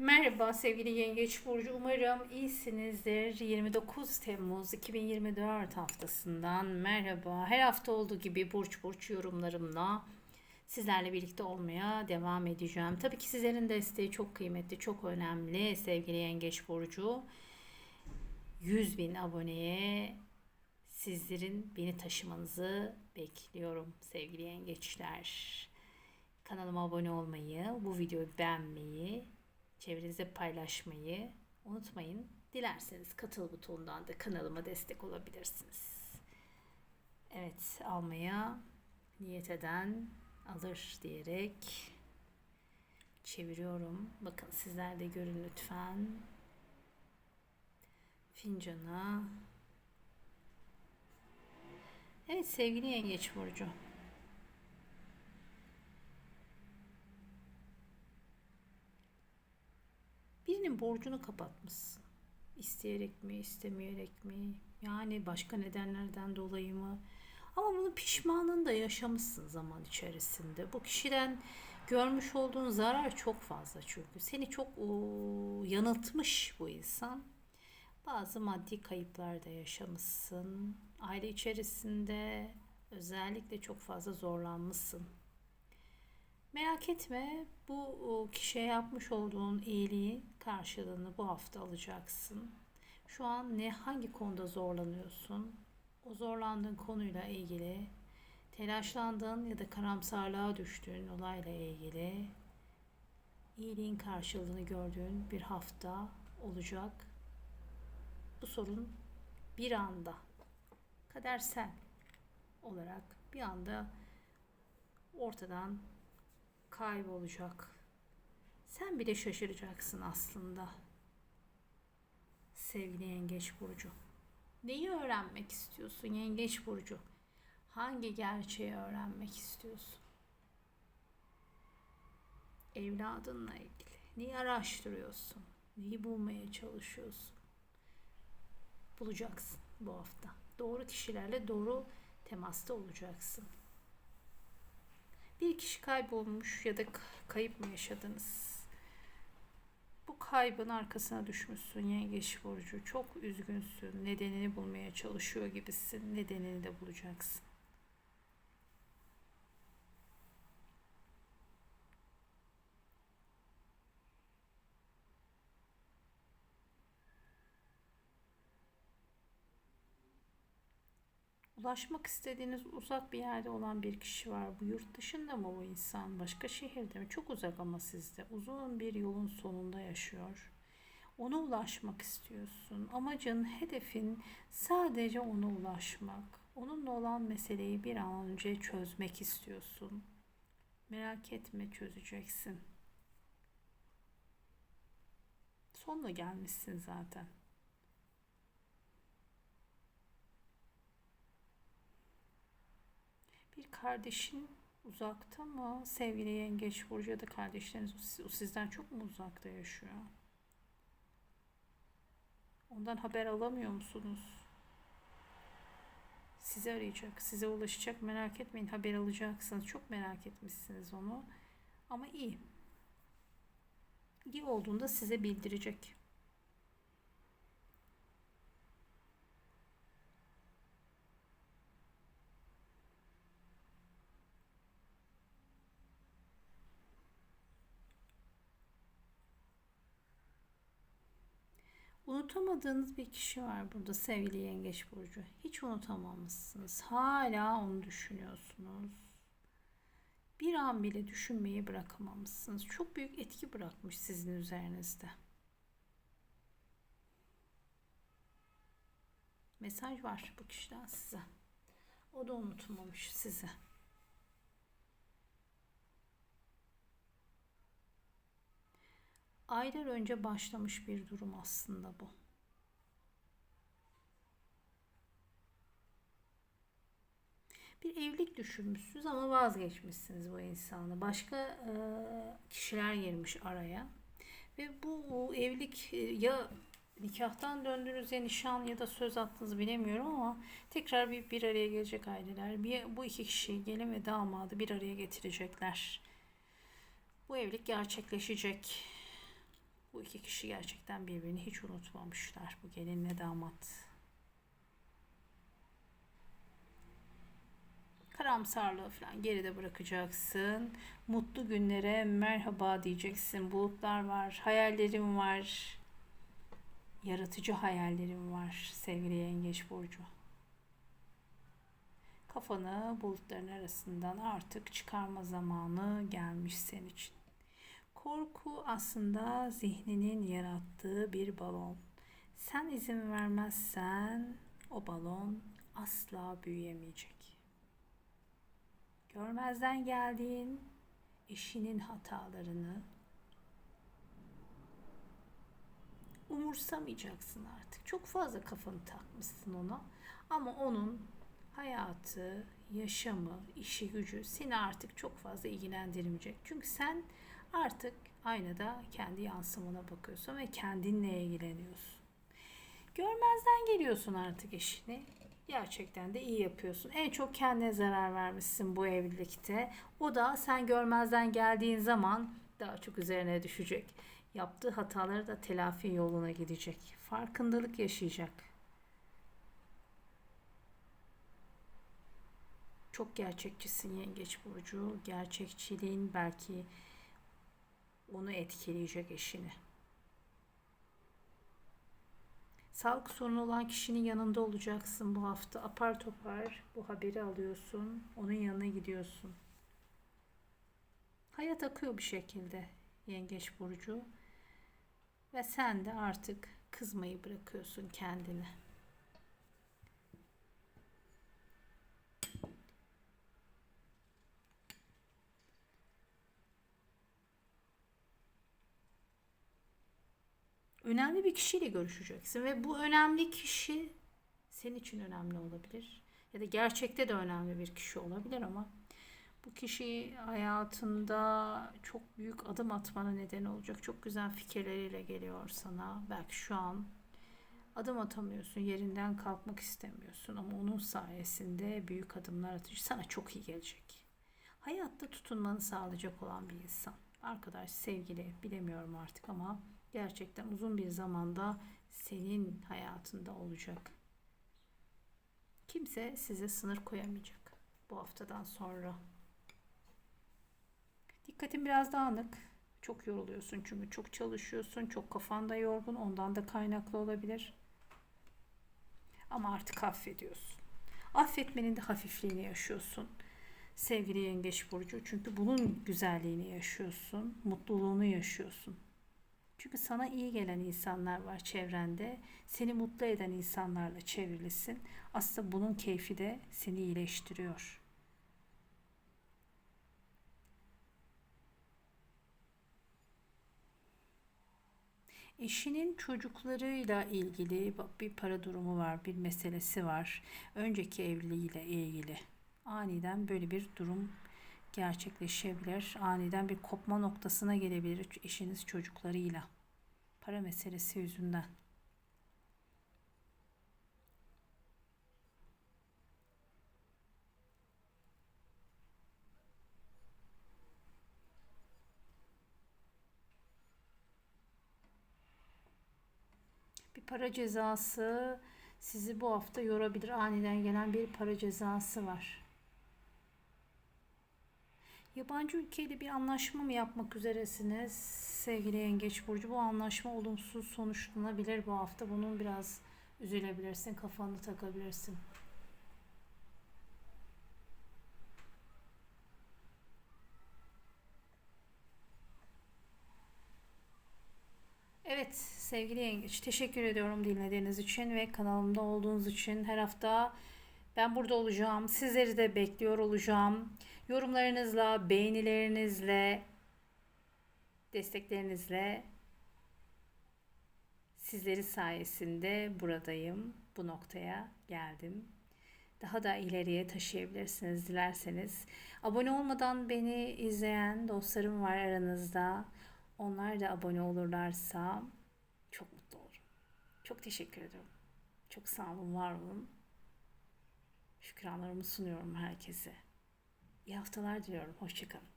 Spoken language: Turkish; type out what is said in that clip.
Merhaba sevgili Yengeç Burcu. Umarım iyisinizdir. 29 Temmuz 2024 haftasından merhaba. Her hafta olduğu gibi burç burç yorumlarımla sizlerle birlikte olmaya devam edeceğim. Tabii ki sizlerin desteği çok kıymetli, çok önemli sevgili Yengeç Burcu. 100 bin aboneye sizlerin beni taşımanızı bekliyorum sevgili yengeçler. Kanalıma abone olmayı, bu videoyu beğenmeyi, çevrenizde paylaşmayı unutmayın. Dilerseniz katıl butonundan da kanalıma destek olabilirsiniz. Evet, almaya niyet eden alır diyerek çeviriyorum. Bakın sizler de görün lütfen. Fincana. Evet sevgili yengeç burcu. Birinin borcunu kapatmışsın. İsteyerek mi, istemeyerek mi? Yani başka nedenlerden dolayı mı? Ama bunun pişmanlığını da yaşamışsın zaman içerisinde. Bu kişiden görmüş olduğun zarar çok fazla çünkü. Seni çok o, yanıltmış bu insan. Bazı maddi kayıplar da yaşamışsın. Aile içerisinde özellikle çok fazla zorlanmışsın. Merak etme bu kişiye yapmış olduğun iyiliğin karşılığını bu hafta alacaksın. Şu an ne hangi konuda zorlanıyorsun? O zorlandığın konuyla ilgili telaşlandığın ya da karamsarlığa düştüğün olayla ilgili iyiliğin karşılığını gördüğün bir hafta olacak. Bu sorun bir anda kadersel olarak bir anda ortadan kaybolacak. Sen bile şaşıracaksın aslında. Sevgili Yengeç Burcu. Neyi öğrenmek istiyorsun Yengeç Burcu? Hangi gerçeği öğrenmek istiyorsun? Evladınla ilgili. Neyi araştırıyorsun? Neyi bulmaya çalışıyorsun? Bulacaksın bu hafta. Doğru kişilerle doğru temasta olacaksın. Bir kişi kaybolmuş ya da kayıp mı yaşadınız? Bu kaybın arkasına düşmüşsün yengeç burcu. Çok üzgünsün. Nedenini bulmaya çalışıyor gibisin. Nedenini de bulacaksın. Ulaşmak istediğiniz uzak bir yerde olan bir kişi var. Bu yurt dışında mı bu insan? Başka şehirde mi? Çok uzak ama sizde. Uzun bir yolun sonunda yaşıyor. Ona ulaşmak istiyorsun. Amacın, hedefin sadece ona ulaşmak. Onunla olan meseleyi bir an önce çözmek istiyorsun. Merak etme çözeceksin. Sonuna gelmişsin zaten. Bir kardeşin uzakta mı? Sevgili yengeç burcu ya da kardeşleriniz sizden çok mu uzakta yaşıyor? Ondan haber alamıyor musunuz? Sizi arayacak, size ulaşacak. Merak etmeyin haber alacaksınız. Çok merak etmişsiniz onu. Ama iyi. İyi olduğunda size bildirecek. Unutamadığınız bir kişi var burada sevgili Yengeç Burcu. Hiç unutamamışsınız. Hala onu düşünüyorsunuz. Bir an bile düşünmeyi bırakamamışsınız. Çok büyük etki bırakmış sizin üzerinizde. Mesaj var bu kişiden size. O da unutmamış sizi. Aylar önce başlamış bir durum aslında bu. Bir evlilik düşünmüşsünüz ama vazgeçmişsiniz bu insanı. Başka e, kişiler girmiş araya. Ve bu evlilik e, ya nikahtan döndünüz ya nişan ya da söz attınız bilemiyorum ama tekrar bir, bir araya gelecek aileler. Bir, bu iki kişi gelin ve damadı bir araya getirecekler. Bu evlilik gerçekleşecek Bu iki kişi gerçekten birbirini hiç unutmamışlar. Bu gelinle damat. Karamsarlığı falan geride bırakacaksın. Mutlu günlere merhaba diyeceksin. Bulutlar var, hayallerim var. Yaratıcı hayallerim var sevgili Yengeç Burcu. Kafanı bulutların arasından artık çıkarma zamanı gelmiş senin için. Korku aslında zihninin yarattığı bir balon. Sen izin vermezsen o balon asla büyüyemeyecek. Görmezden geldiğin eşinin hatalarını umursamayacaksın artık. Çok fazla kafanı takmışsın ona. Ama onun hayatı, yaşamı, işi gücü seni artık çok fazla ilgilendirmeyecek. Çünkü sen artık aynada kendi yansımana bakıyorsun ve kendinle ilgileniyorsun. Görmezden geliyorsun artık eşini. Gerçekten de iyi yapıyorsun. En çok kendine zarar vermişsin bu evlilikte. O da sen görmezden geldiğin zaman daha çok üzerine düşecek. Yaptığı hataları da telafi yoluna gidecek. Farkındalık yaşayacak. Çok gerçekçisin Yengeç Burcu. Gerçekçiliğin belki onu etkileyecek eşini. Sağlık sorunu olan kişinin yanında olacaksın bu hafta. Apar topar bu haberi alıyorsun. Onun yanına gidiyorsun. Hayat akıyor bir şekilde Yengeç Burcu. Ve sen de artık kızmayı bırakıyorsun kendine. Önemli bir kişiyle görüşeceksin ve bu önemli kişi senin için önemli olabilir ya da gerçekte de önemli bir kişi olabilir ama bu kişi hayatında çok büyük adım atmana neden olacak. Çok güzel fikirleriyle geliyor sana. Belki şu an adım atamıyorsun, yerinden kalkmak istemiyorsun ama onun sayesinde büyük adımlar atacak. Sana çok iyi gelecek. Hayatta tutunmanı sağlayacak olan bir insan. Arkadaş, sevgili bilemiyorum artık ama gerçekten uzun bir zamanda senin hayatında olacak. Kimse size sınır koyamayacak bu haftadan sonra. Dikkatin biraz dağınık. Çok yoruluyorsun çünkü çok çalışıyorsun, çok kafanda yorgun, ondan da kaynaklı olabilir. Ama artık affediyorsun. Affetmenin de hafifliğini yaşıyorsun. Sevgili Yengeç Burcu. Çünkü bunun güzelliğini yaşıyorsun, mutluluğunu yaşıyorsun. Çünkü sana iyi gelen insanlar var çevrende. Seni mutlu eden insanlarla çevrilisin. Aslında bunun keyfi de seni iyileştiriyor. Eşinin çocuklarıyla ilgili bir para durumu var, bir meselesi var. Önceki evliliğiyle ilgili. Aniden böyle bir durum gerçekleşebilir. Aniden bir kopma noktasına gelebilir eşiniz çocuklarıyla. Para meselesi yüzünden. Bir para cezası sizi bu hafta yorabilir. Aniden gelen bir para cezası var. Yabancı ülkeyle bir anlaşma mı yapmak üzeresiniz sevgili Yengeç Burcu? Bu anlaşma olumsuz sonuçlanabilir bu hafta. Bunun biraz üzülebilirsin, kafanı takabilirsin. Evet sevgili Yengeç teşekkür ediyorum dinlediğiniz için ve kanalımda olduğunuz için her hafta ben burada olacağım. Sizleri de bekliyor olacağım. Yorumlarınızla, beğenilerinizle, desteklerinizle sizleri sayesinde buradayım. Bu noktaya geldim. Daha da ileriye taşıyabilirsiniz dilerseniz. Abone olmadan beni izleyen dostlarım var aranızda. Onlar da abone olurlarsa çok mutlu olurum. Çok teşekkür ediyorum. Çok sağ olun, var olun. Şükranlarımı sunuyorum herkese. İyi haftalar diliyorum. Hoşçakalın.